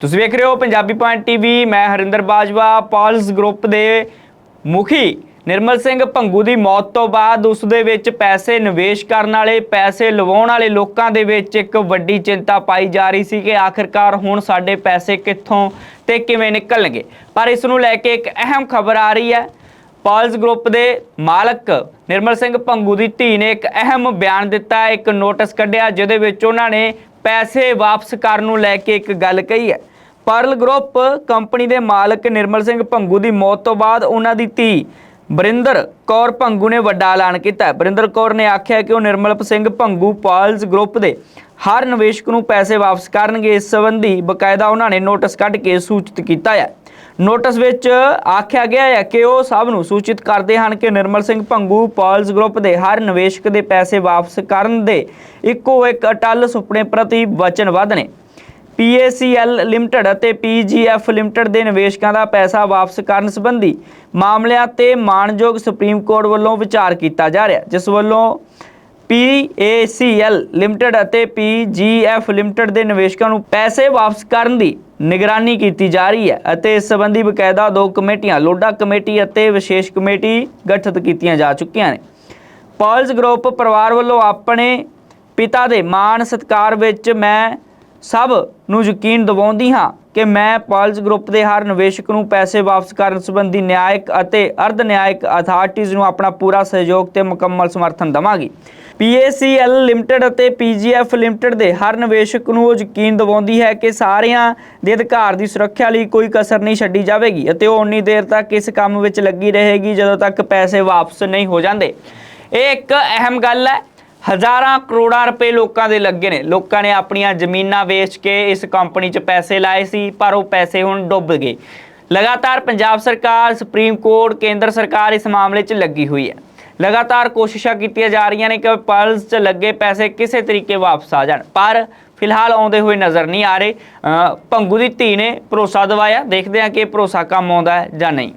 ਤੁਸੀਂ ਵੇਖ ਰਹੇ ਹੋ ਪੰਜਾਬੀ ਪੁਆਇੰਟ ਟੀਵੀ ਮੈਂ ਹਰਿੰਦਰ ਬਾਜਵਾ ਪਾਲਸ ਗਰੁੱਪ ਦੇ ਮੁਖੀ ਨਿਰਮਲ ਸਿੰਘ ਭੰਗੂ ਦੀ ਮੌਤ ਤੋਂ ਬਾਅਦ ਉਸ ਦੇ ਵਿੱਚ ਪੈਸੇ ਨਿਵੇਸ਼ ਕਰਨ ਵਾਲੇ, ਪੈਸੇ ਲਵਾਉਣ ਵਾਲੇ ਲੋਕਾਂ ਦੇ ਵਿੱਚ ਇੱਕ ਵੱਡੀ ਚਿੰਤਾ ਪਾਈ ਜਾ ਰਹੀ ਸੀ ਕਿ ਆਖਿਰਕਾਰ ਹੁਣ ਸਾਡੇ ਪੈਸੇ ਕਿੱਥੋਂ ਤੇ ਕਿਵੇਂ ਨਿਕਲਣਗੇ। ਪਰ ਇਸ ਨੂੰ ਲੈ ਕੇ ਇੱਕ ਅਹਿਮ ਖਬਰ ਆ ਰਹੀ ਹੈ ਪਾਲਸ ਗਰੁੱਪ ਦੇ ਮਾਲਕ ਨਿਰਮਲ ਸਿੰਘ ਭੰਗੂ ਦੀ ਧੀ ਨੇ ਇੱਕ ਅਹਿਮ ਬਿਆਨ ਦਿੱਤਾ, ਇੱਕ ਨੋਟਿਸ ਕੱਢਿਆ, ਜਿਹਦੇ ਵਿੱਚ ਉਹਨਾਂ ਨੇ ਪੈਸੇ ਵਾਪਸ ਕਰਨ ਨੂੰ ਲੈ ਕੇ ਇੱਕ ਗੱਲ ਕਹੀ ਹੈ। ਪਰਲ ਗਰੁੱਪ ਕੰਪਨੀ ਦੇ ਮਾਲਕ ਨਿਰਮਲ ਸਿੰਘ ਭੰਗੂ ਦੀ ਮੌਤ ਤੋਂ ਬਾਅਦ ਉਹਨਾਂ ਦੀ ਧੀ ਬਰਿੰਦਰ ਕੌਰ ਭੰਗੂ ਨੇ ਵੱਡਾ ਐਲਾਨ ਕੀਤਾ ਬਰਿੰਦਰ ਕੌਰ ਨੇ ਆਖਿਆ ਕਿ ਉਹ ਨਿਰਮਲ ਸਿੰਘ ਭੰਗੂ ਪਾਲਸ ਗਰੁੱਪ ਦੇ ਹਰ ਨਿਵੇਸ਼ਕ ਨੂੰ ਪੈਸੇ ਵਾਪਸ ਕਰਨਗੇ। ਇਸ ਸੰਬੰਧੀ ਬਕਾਇਦਾ ਉਹਨਾਂ ਨੇ ਨੋਟਿਸ ਕੱਢ ਕੇ ਸੂਚਿਤ ਕੀਤਾ ਹੈ। ਨੋਟਿਸ ਵਿੱਚ ਆਖਿਆ ਗਿਆ ਹੈ ਕਿ ਉਹ ਸਭ ਨੂੰ ਸੂਚਿਤ ਕਰਦੇ ਹਨ ਕਿ ਨਿਰਮਲ ਸਿੰਘ ਭੰਗੂ ਪਾਲਸ ਗਰੁੱਪ ਦੇ ਹਰ ਨਿਵੇਸ਼ਕ ਦੇ ਪੈਸੇ ਵਾਪਸ ਕਰਨ ਦੇ ਇੱਕੋ ਇੱਕ ਅਟਲ ਸੁਪਨੇ ਪ੍ਰਤੀ ਵਚਨਬੱਧ ਨੇ। PACL ਲਿਮਟਿਡ ਅਤੇ PGF ਲਿਮਟਿਡ ਦੇ ਨਿਵੇਸ਼ਕਾਂ ਦਾ ਪੈਸਾ ਵਾਪਸ ਕਰਨ ਸੰਬੰਧੀ ਮਾਮਲਿਆਂ ਤੇ ਮਾਣਯੋਗ ਸੁਪਰੀਮ ਕੋਰਟ ਵੱਲੋਂ ਵਿਚਾਰ ਕੀਤਾ ਜਾ ਰਿਹਾ ਜਿਸ ਵੱਲੋਂ PACL ਲਿਮਟਿਡ ਅਤੇ PGF ਲਿਮਟਿਡ ਦੇ ਨਿਵੇਸ਼ਕਾਂ ਨੂੰ ਪੈਸੇ ਵਾਪਸ ਕਰਨ ਦੀ ਨਿਗਰਾਨੀ ਕੀਤੀ ਜਾ ਰਹੀ ਹੈ ਅਤੇ ਇਸ ਸੰਬੰਧੀ ਬਕਾਇਦਾ ਦੋ ਕਮੇਟੀਆਂ ਲੋਡਾ ਕਮੇਟੀ ਅਤੇ ਵਿਸ਼ੇਸ਼ ਕਮੇਟੀ ਗਠਿਤ ਕੀਤੀਆਂ ਜਾ ਚੁੱਕੀਆਂ ਨੇ। ਪਾਲਸ ਗਰੁੱਪ ਪਰਿਵਾਰ ਵੱਲੋਂ ਆਪਣੇ ਪਿਤਾ ਦੇ ਮਾਣ ਸਤਿਕਾਰ ਵਿੱਚ ਮੈਂ ਸਭ ਨੂੰ ਯਕੀਨ ਦਿਵਾਉਂਦੀ ਹਾਂ ਕਿ ਮੈਂ ਪਾਲਸ ਗਰੁੱਪ ਦੇ ਹਰ ਨਿਵੇਸ਼ਕ ਨੂੰ ਪੈਸੇ ਵਾਪਸ ਕਰਨ ਸੰਬੰਧੀ ਨਿਆਇਕ ਅਤੇ ਅਰਧ ਨਿਆਇਕ ਅਥਾਰਟੀਜ਼ ਨੂੰ ਆਪਣਾ ਪੂਰਾ ਸਹਿਯੋਗ ਤੇ ਮੁਕੰਮਲ ਸਮਰਥਨ ਦਵਾਂਗੀ। PACL ਲਿਮਟਿਡ ਅਤੇ PGF ਲਿਮਟਿਡ ਦੇ ਹਰ ਨਿਵੇਸ਼ਕ ਨੂੰ ਉਹ ਯਕੀਨ ਦਿਵਾਉਂਦੀ ਹੈ ਕਿ ਸਾਰਿਆਂ ਦੇ ਅਧਿਕਾਰ ਦੀ ਸੁਰੱਖਿਆ ਲਈ ਕੋਈ ਕਸਰ ਨਹੀਂ ਛੱਡੀ ਜਾਵੇਗੀ ਅਤੇ ਉਹ ਉਨੀ ਦੇਰ ਤੱਕ ਇਸ ਕੰਮ ਵਿੱਚ ਲੱਗੀ ਰਹੇਗੀ ਜਦੋਂ ਤੱਕ ਪੈਸੇ ਵਾਪਸ ਨਹੀਂ ਹੋ ਜਾਂਦੇ। ਇਹ ਇੱਕ ਅਹਿਮ ਗੱਲ ਹੈ। ਹਜ਼ਾਰਾਂ ਕਰੋੜਾਂ ਰੁਪਏ ਲੋਕਾਂ ਦੇ ਲੱਗੇ ਨੇ। ਲੋਕਾਂ ਨੇ ਆਪਣੀਆਂ ਜ਼ਮੀਨਾਂ ਵੇਚ ਕੇ ਇਸ ਕੰਪਨੀ 'ਚ ਪੈਸੇ ਲਾਏ ਸੀ ਪਰ ਉਹ ਪੈਸੇ ਹੁਣ ਡੁੱਬ ਗਏ। ਲਗਾਤਾਰ ਪੰਜਾਬ ਸਰਕਾਰ ਸੁਪਰੀਮ ਕੋਰਟ ਕੇਂਦਰ ਸਰਕਾਰ ਇਸ ਮਾਮਲੇ 'ਚ ਲੱਗੀ ਹੋਈ ਹੈ। ਲਗਾਤਾਰ ਕੋਸ਼ਿਸ਼ਾਂ ਕੀਤੀਆਂ ਜਾ ਰਹੀਆਂ ਨੇ ਕਿ ਪਲਸ 'ਚ ਲੱਗੇ ਪੈਸੇ ਕਿਸੇ ਤਰੀਕੇ ਵਾਪਸ ਆ ਜਾਣ। ਪਰ ਫਿਲਹਾਲ ਆਉਂਦੇ ਹੋਏ ਨਜ਼ਰ ਨਹੀਂ ਆ ਰਹੇ। ਅ, ਭੰਗੂ ਦੀ ਧੀ ਨੇ ਭਰੋਸਾ ਦਿਵਾਇਆ। ਦੇਖਦੇ ਹਾਂ ਕਿ ਭਰੋਸਾ ਕੰਮ ਆਉਂਦਾ ਹੈ ਜਾਂ ਨਹੀਂ।